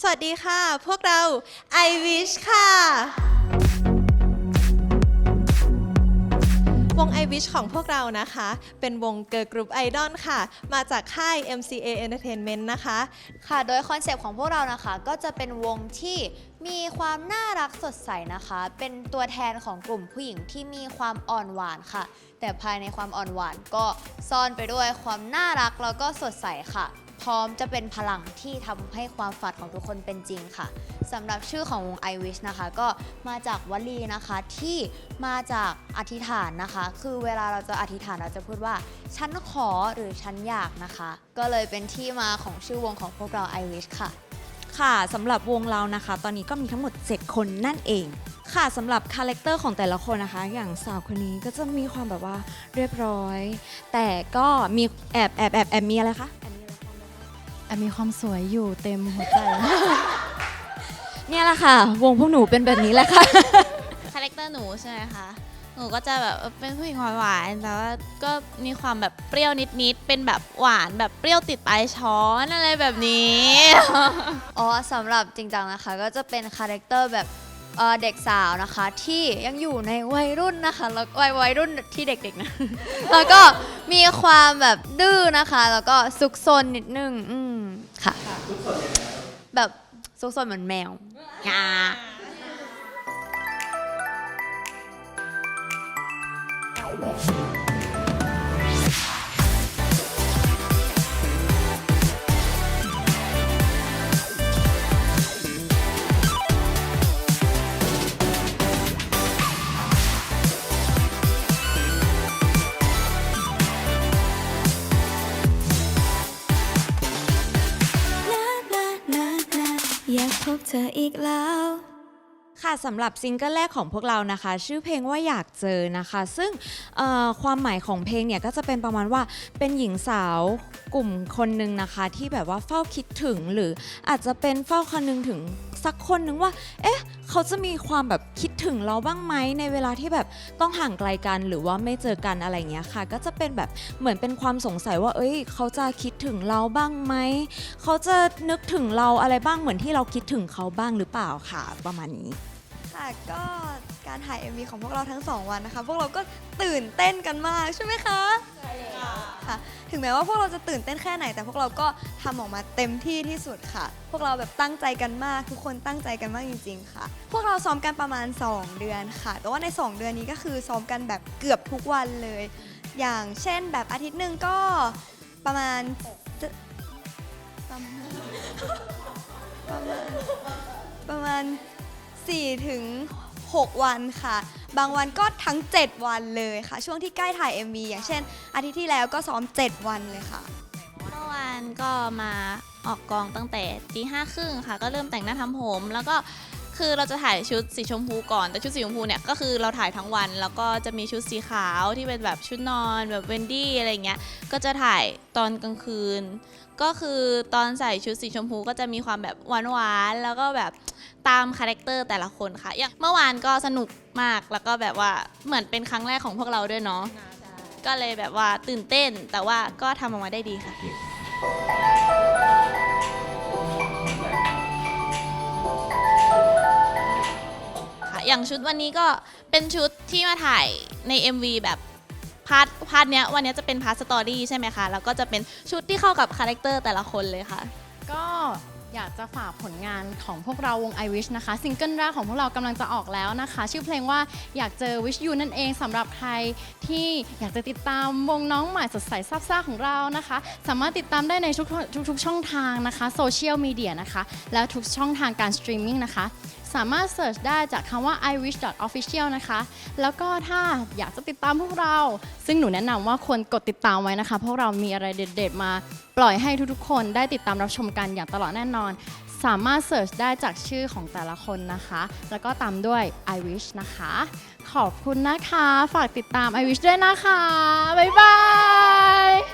สวัสดีค่ะ พวกเรา I Wish ค่ะ วง I Wish ของพวกเรานะคะ เป็นวงเกิร์ลกรุ๊ปไอดอลค่ะ มาจากค่าย MCA Entertainment นะคะ ค่ะ โดยคอนเซปต์ของพวกเรานะคะ ก็จะเป็นวงที่มีความน่ารักสดใสนะคะ เป็นตัวแทนของกลุ่มผู้หญิงที่มีความอ่อนหวานค่ะ แต่ภายในความอ่อนหวานก็ซ่อนไปด้วยความน่ารักแล้วก็สดใสค่ะ พร้อมจะเป็นพลังที่ทำให้ความฝันของทุกคนเป็นจริงค่ะสำหรับชื่อของวง I Wish นะคะก็มาจากวลีนะคะที่มาจากอธิษฐานนะคะ คือเวลาเราจะอธิษฐานเราจะพูดว่า ฉันขอหรือฉันอยากนะคะ ก็เลยเป็นที่มาของชื่อวงของพวกเรา I Wish ค่ะ ค่ะสำหรับวงเรานะคะ ตอนนี้ก็มีทั้งหมด 7 คนนั่นเองค่ะสำหรับคาแรคเตอร์ของแต่ละคนนะคะ อย่างสาวคนนี้ก็จะมีความแบบว่าเรียบร้อย แต่ก็มีแอบแอบแอบแอบมีอะไรคะ แบบว่าแอบมีความสวยอยู่เต็มหัวใจ เนี่ยแหละค่ะ วงพวกหนูเป็นแบบนี้แหละค่ะ คาแรคเตอร์หนูใช่ไหมคะ หนูก็จะแบบเออเป็นผู้หญิงหวานๆแต่ว่าก็มีความแบบเปรี้ยวนิดๆ เป็นแบบหวานแบบเปรี้ยวติดปลายช้อนอะไรแบบนี้ อ๋อสำหรับจริงจังนะคะ ก็จะเป็นคาแรคเตอร์แบบเอ่อเด็กสาวนะคะที่ยังอยู่ในวัยรุ่นนะคะแล้ววัยวัยรุ่นที่เด็กๆนะ แล้วก็มีความแบบดื้อนะคะ แล้วก็ซุกซนนิดนึงอืมค่ะแบบ ซุกซนเหมือนแมวงาอ ธออีกแล้ว ค่ะสำหรับซิงเกิลแรกของพวกเรานะคะ ชื่อเพลงว่าอยากเจอนะคะ ซึ่งเอ่อความหมายของเพลงเนี่ยก็จะเป็นประมาณว่าเป็นหญิงสาวกลุ่มคนหนึ่งนะคะ ที่แบบว่าเฝ้าคิดถึงหรืออาจจะเป็นเฝ้าคนนึงถึง สักคนนึงว่า เอ๊ะ เขาจะมีความแบบคิดถึงเราบ้างไหมในเวลาที่แบบต้องห่างไกลกันหรือว่าไม่เจอกันอะไรอย่างเงี้ยค่ะ ก็จะเป็นแบบเหมือนเป็นความสงสัยว่า เอ้ย เขาจะคิดถึงเราบ้างไหม เขาจะนึกถึงเราอะไรบ้างเหมือนที่เราคิดถึงเขาบ้างหรือเปล่าค่ะ ประมาณนี้ค่ะก็การถ่าย MV ของพวกเราทั้ง 2 วันนะคะ พวกเราก็ตื่นเต้นกันมากใช่ไหมคะ ค่ะ ถึงแม้ว่าพวกเราจะตื่นเต้นแค่ไหน แต่พวกเราก็ทำออกมาเต็มที่ที่สุดค่ะ พวกเราแบบตั้งใจกันมาก ทุกคนตั้งใจกันมากจริง ๆ ค่ะ พวกเราซ้อมกันประมาณ 2 เดือนค่ะ แต่ว่าใน 2 เดือนนี้ก็คือซ้อมกันแบบเกือบทุกวันเลย อย่างเช่นแบบอาทิตย์หนึ่งก็ประมาณจะประมาณ ประมาณประมาณ4ถึง6วันค่ะ บางวันก็ทั้ง 7 วันเลยค่ะ ช่วงที่ใกล้ถ่าย MV อย่างเช่น อาทิตย์ที่แล้วก็ซ้อม 7 วันเลยค่ะ เมื่อวานก็มาออกกองตั้งแต่ตีห้าครึ่งค่ะ ก็เริ่มแต่งหน้าทำผม แล้วก็ คือเราจะถ่ายชุดสีชมพูก่อน แต่ชุดสีชมพูเนี่ยก็คือเราถ่ายทั้งวัน แล้วก็จะมีชุดสีขาวที่เป็นแบบชุดนอนแบบเวนดี้อะไรเงี้ย ก็จะถ่ายตอนกลางคืน ก็คือตอนใส่ชุดสีชมพูก็จะมีความแบบหวานๆ แล้วก็แบบตามคาแรคเตอร์แต่ละคนค่ะ อย่างเมื่อวานก็สนุกมาก แล้วก็แบบว่าเหมือนเป็นครั้งแรกของพวกเราด้วยเนาะ ก็เลยแบบว่าตื่นเต้น แต่ว่าก็ทำออกมาได้ดีค่ะ อย่างชุดวันนี้ก็เป็นชุดที่มาถ่ายใน MV แบบพาร์ทพาร์ทเนี้ยวันเนี้ยจะเป็นพาร์ทสตอรี่ใช่ไหมคะ แล้วก็จะเป็นชุดที่เข้ากับคาแรคเตอร์แต่ละคนเลยค่ะ ก็อยากจะฝากผลงานของพวกเราวง I Wish นะคะซิงเกิลแรกของพวกเรากำลังจะออกแล้วนะคะ ชื่อเพลงว่าอยากเจอ Wish You นั่นเองสำหรับใครที่อยากจะติดตามวงน้องใหม่สดใสซับซ่าของเรานะคะ สามารถติดตามได้ในทุกทุกทุกช่องทางนะคะโซเชียลมีเดียนะคะ และทุกช่องทางการสตรีมมิ่งนะคะ สามารถเสิร์ชได้จากคำว่า i wish official นะคะ แล้วก็ถ้าอยากจะติดตามพวกเรา ซึ่งหนูแนะนำว่าควรกดติดตามไว้นะคะ เพราะเรามีอะไรเด็ดๆมาปล่อยให้ทุกๆ คนได้ติดตามรับชมกันอย่างตลอดแน่นอน สามารถเสิร์ชได้จากชื่อของแต่ละคนนะคะ แล้วก็ตามด้วย i wish นะคะ ขอบคุณนะคะ ฝากติดตาม i wish ด้วยนะคะ บ๊ายบาย